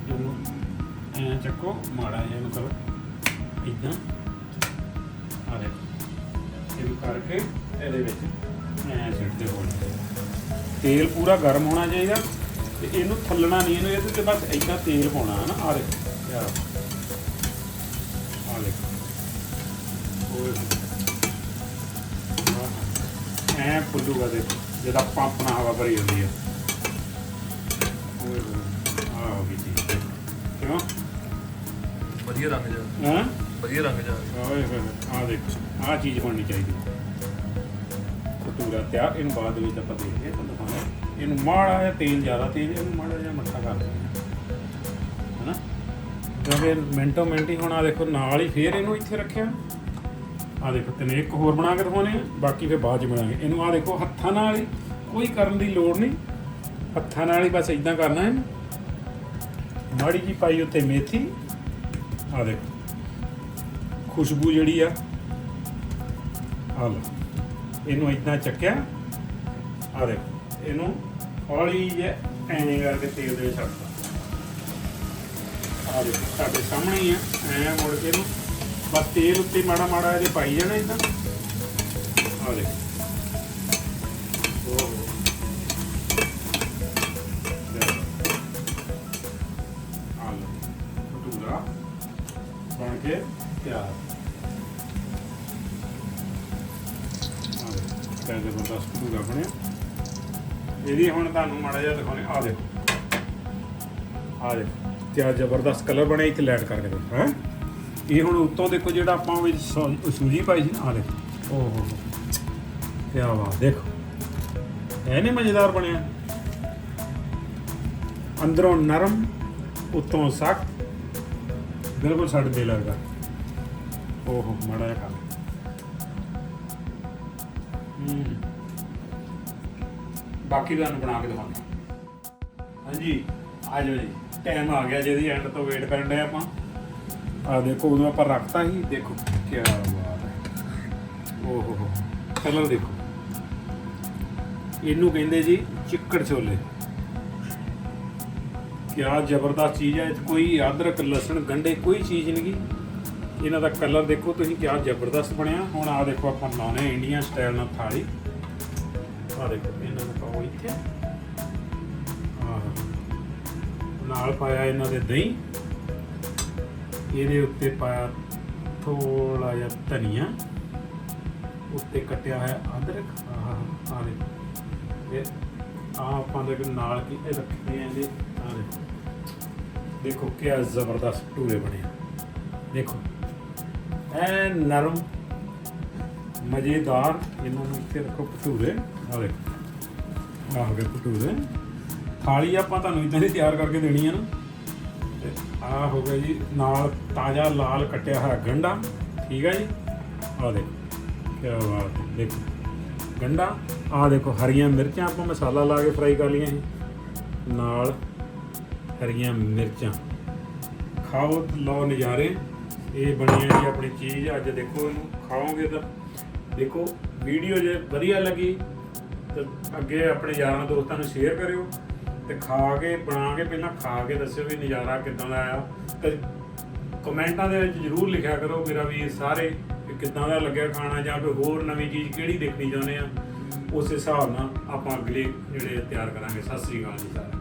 ਇਹਨੂੰ ਐਂ ਚੱਕੋ, ਮਾੜਾ ਜਿਹਾ ਇਹਨੂੰ ਕਰੋ ਇਦਾਂ ਆ ਦੇਖੋ। ਇਹਨੂੰ ਕਰਕੇ ਇਹਦੇ ਵਿੱਚ ਐਂ ਸਿੱਟਦੇ ਹੋਣ। ਤੇਲ ਪੂਰਾ ਗਰਮ ਹੋਣਾ ਚਾਹੀਦਾ। ਤੇ ਇਹਨੂੰ ਥੱਲਣਾ ਨਹੀਂ ਇਹਨੂੰ ਇਹਦੇ ਤੇ ਬਸ ਇਦਾਂ ਤੇਲ ਪਾਉਣਾ ਹੈ ਨਾ ਆ ਦੇਖੋ। ਯਾਰ। ਆ ਦੇਖੋ। ਐਂ ਫੁੱਲੂਗਾ ਦੇਖੋ ਜਿਹਦਾ ਪੰਪ ਨਾਲ ਹਵਾ ਭਰੀ ਹੁੰਦੀ ਹੈ ਓਏ ਹੋਏ ਆ ਹੋ ਗਈ ਜੀ ਕਿਉਂ? ਵਧੀਆ ਰੰਗ ਜਾ ਹਾਂ? ਵਧੀਆ ਰੰਗ ਜਾ ਓਏ ਹੋਏ ਆ ਦੇਖੋ ਆ ਚੀਜ਼ ਹੋਣੀ ਚਾਹੀਦੀ। ਕਟੂਰਾ ਤਿਆਰ ਇਹਨੂੰ ਬਾਅਦ ਦੇ ਵਿੱਚ ਆਪਾਂ ਦੇਖਦੇ ਹਾਂ ਤੁਹਾਨੂੰ ਦਿਖਾਉਂਦੇ ਇਹਨੂੰ ਮਾੜਾ ਜਿਹਾ ਤੇਲ ਜ਼ਿਆਦਾ, ਤੇਲ ਇਹਨੂੰ ਮਾੜਾ ਜਿਹਾ ਮੱਠਾ ਕਰ ਦਿੰਦੇ ਹਾਂ ਹਨਾ? ਕਿਉਂਕਿ ਮਿੰਟੋ ਮਿੰਟ ਹੀ ਹੁਣ ਆ ਦੇਖੋ, ਨਾਲ ਹੀ ਫੇਰ ਇਹਨੂੰ ਇੱਥੇ ਰੱਖਿਆ। ਆ ਦੇਖੋ, ਤੈਨੂੰ, ਇੱਕ ਹੋਰ ਬਣਾ ਕੇ ਦਿਖਾਉਣੇ ਆ ਬਾਕੀ ਫੇਰ ਬਾਅਦ ਚ ਬਣਾਂਗੇ। ਇਹਨੂੰ ਆ ਦੇਖੋ, ਹੱਥਾਂ ਨਾਲ ਹੀ, ਕੋਈ ਕਰਨ ਦੀ ਲੋੜ ਨਹੀਂ। ਹੱਥਾਂ ਨਾਲ ਹੀ ਬਸ ਇਦਾਂ ਕਰਨਾ ਹੈ ਮਾੜੀ ਜੀ ਪਾਈ ਉੱਤੇ ਮੇਥੀ। ਆ ਦੇਖੋ, ਖੁਸ਼ਬੂ ਜਿਹੜੀ ਆ ਆ ਲਓ। ਇਹਨੂੰ ਇਦਾਂ ਚੱਕਿਆ। ਆ ਦੇਖੋ। ਇਹਨੂੰ ਹੌਲੀ ਜਿਹਾ ਐਂ ਕਰਕੇ ਤੇਲ ਦੇ ਵਿੱਚ ਆ ਦੇਖੋ, ਸਾਡੇ ਸਾਹਮਣੇ ਹੀ ਆ, ਐਂ ਮੁੜ ਕੇ ਇਹਨੂੰ ਬਸ ਤੇਲ ਉੱਤੇ ਮਾੜਾ ਮਾੜਾ ਇਹਦੇ ਪਾਈ ਜਾਣਾ ਇਦਾਂ। ਆ ਦੇਖੋ। ਭਟੂਰਾ ਬਣ ਕੇ ਤਿਆਰ। ਆ ਦੇਖੋ ਕਿਆ ਭਟੂਰਾ ਬਣਿਆ। ਇਹਦੀ ਹੁਣ ਤੁਹਾਨੂੰ ਮਾੜਾ ਜਿਹਾ ਦਿਖਾਉਣੇ। ਆ ਦੇਖੋ। ਆ ਦੇਖੋ। ਕਿਆ ਜ਼ਬਰਦਸਤ ਕਲਰ ਬਣਿਆ ਇੱਥੇ ਲੈਟ ਕਰਕੇ ਦੇਖੋ, ਹੈ? ਇਹ ਹੁਣ ਉੱਤੋਂ ਦੇਖੋ ਜਿਹੜਾ ਆਪਾਂ ਵਿੱਚ ਸੂਜੀ ਪਾਈ ਸੀ ਨਾ ਆ ਦੇਖੋ। ਓਹ। ਹੋ ਬਾਤ, ਦੇਖੋ। ਐ ਮਜ਼ੇਦਾਰ ਬਣਿਆ। ਅੰਦਰੋਂ ਨਰਮ, ਉੱਤੋਂ ਸਖਤ। ਬਿਲਕੁਲ ਸਾਡੇ ਦਿਲ ਵਰਗਾ। ਓਹੋ, ਮਾੜਾ ਜਿਹਾ ਕਰ। ਹੂੰ। ਬਾਕੀ ਤੁਹਾਨੂੰ ਬਣਾ ਕੇ ਦਿਖਾਉਂਦਾ ਹਾਂਜੀ, ਆ ਜਾਓ ਜੀ। ਟਾਈਮ ਆ ਗਿਆ ਜਿਹਦੀ ਐਂਡ ਤੋਂ ਵੇਟ ਕਰਨ ਦੇ ਆਪਾਂ। ਆ ਦੇਖੋ, ਉਦੋਂ ਆਪਾਂ ਰੱਖਤਾ ਸੀ, ਦੇਖੋ ਕੀ ਬਾਤ ਹੈ। ਓਹੋ ਹੋ, ਕਲਰ ਦੇਖੋ। ਇਹਨੂੰ ਕਹਿੰਦੇ ਜੀ ਚਿੱਕੜ ਛੋਲੇ। ਕਿਆ ਜ਼ਬਰਦਸਤ ਚੀਜ਼ ਹੈ ਕੋਈ ਅਦਰਕ, ਲਸਣ, ਗੰਢੇ, ਕੋਈ ਚੀਜ਼ ਨਹੀਂ ਗੀ ਇਹਨਾਂ ਦਾ ਕਲਰ ਦੇਖੋ ਤੁਸੀਂ, ਕਿਆ ਜ਼ਬਰਦਸਤ ਬਣਿਆ। ਹੁਣ ਆ ਦੇਖੋ ਆਪਾਂ ਲਾਉਣੇ ਇੰਡੀਅਨ ਸਟਾਈਲ ਨਾਲ ਥਾਲੀ। ਆ ਦੇਖੋ, ਇਹਨਾਂ ਨੂੰ ਪਾਓ ਇੱਥੇ। ਆਹ, ਨਾਲ ਪਾਇਆ ਇਹਨਾਂ ਦੇ ਦਹੀਂ। ਇਹਦੇ ਉੱਤੇ ਪਾਇਆ ਥੋੜਾ ਜਿਹਾ ਧਨੀਆ। ਉੱਤੇ ਕੱਟਿਆ ਹੋਇਆ ਅਦਰਕ। ਆਹ ਆ ਦੇਖੋ। ਇਹ ਆ ਆਪਾਂ ਦੇ ਨਾਲ ਕੀ ਰੱਖਦੇ ਆ ਇਹਦੇ। ਆ ਦੇਖੋ। ਕਿਆ ਜ਼ਬਰਦਸਤ ਟੂਰੇ ਬਣੇ ਦੇਖੋ। ਐ ਨਰਮ, ਮਜ਼ੇਦਾਰ। ਇਹਨਾਂ ਨੂੰ ਇੱਥੇ ਰੱਖੋ ਭਟੂਰੇ। ਆ ਦੇਖੋ। ਆਹ ਹੋ ਗਏ ਭਟੂਰੇ। ਥਾਲੀ ਆਪਾਂ ਤੁਹਾਨੂੰ ਇਦਾਂ ਦੀ ਤਿਆਰ ਕਰਕੇ ਦੇਣੀ ਆ ਨਾ। ਤੇ ਆਹ ਹੋ ਗਿਆ ਜੀ, ਨਾਲ ਤਾਜ਼ਾ ਲਾਲ ਕੱਟਿਆ ਹੋਇਆ ਗੰਡਾ। ਠੀਕ ਹੈ ਜੀ? ਆਹ ਦੇਖੋ ਕੀ ਬਾਤ ਦੇਖੋ, ਗੰਡਾ। ਆਹ ਦੇਖੋ, ਹਰੀਆਂ ਮਿਰਚਾਂ ਆਪਾਂ ਮਸਾਲਾ ਲਾ ਕੇ ਫਰਾਈ ਕਰ ਲਈਆਂ ਸੀ ਨਾਲ ਹਰੀਆਂ ਮਿਰਚਾਂ। ਖਾਓ, ਲਓ ਨਜ਼ਾਰੇ। ਇਹ ਬਣੀ ਹੈ ਜੀ ਆਪਣੀ ਚੀਜ਼, ਅੱਜ ਦੇਖੋ ਇਹਨੂੰ ਖਾਓਗੇ ਤਾਂ। ਦੇਖੋ, ਵੀਡੀਓ ਜੇ ਵਧੀਆ ਲੱਗੀ ਅੱਗੇ ਆਪਣੇ ਯਾਰਾਂ ਦੋਸਤਾਂ ਨੂੰ ਸ਼ੇਅਰ ਕਰਿਓ ਤੇ ਖਾ ਕੇ, ਬਣਾ ਕੇ, ਪਹਿਲਾਂ ਖਾ ਕੇ ਦੱਸਿਓ ਵੀ ਨਜ਼ਾਰਾ ਕਿਦਾਂ ਦਾ ਆਇਆ। ਤੇ ਕਮੈਂਟਾਂ ਦੇ ਵਿੱਚ ਜਰੂਰ ਲਿਖਿਆ ਕਰੋ ਮੇਰਾ ਵੀ ਸਾਰੇ ਕਿ ਕਿਦਾਂ ਦਾ ਲੱਗਿਆ ਖਾਣਾ ਜਾਂ ਕੋਈ ਹੋਰ ਨਵੀਂ ਚੀਜ਼ ਕਿਹੜੀ ਦੇਖਣੀ ਚਾਹੁੰਦੇ ਆ। ਉਸ ਹਿਸਾਬ ਨਾਲ ਆਪਾਂ ਅਗਲੇ ਜਿਹੜੇ ਤਿਆਰ ਕਰਾਂਗੇ। ਸਤਿ ਸ੍ਰੀ ਅਕਾਲ ਜੀ ਸਾਰਿਆਂ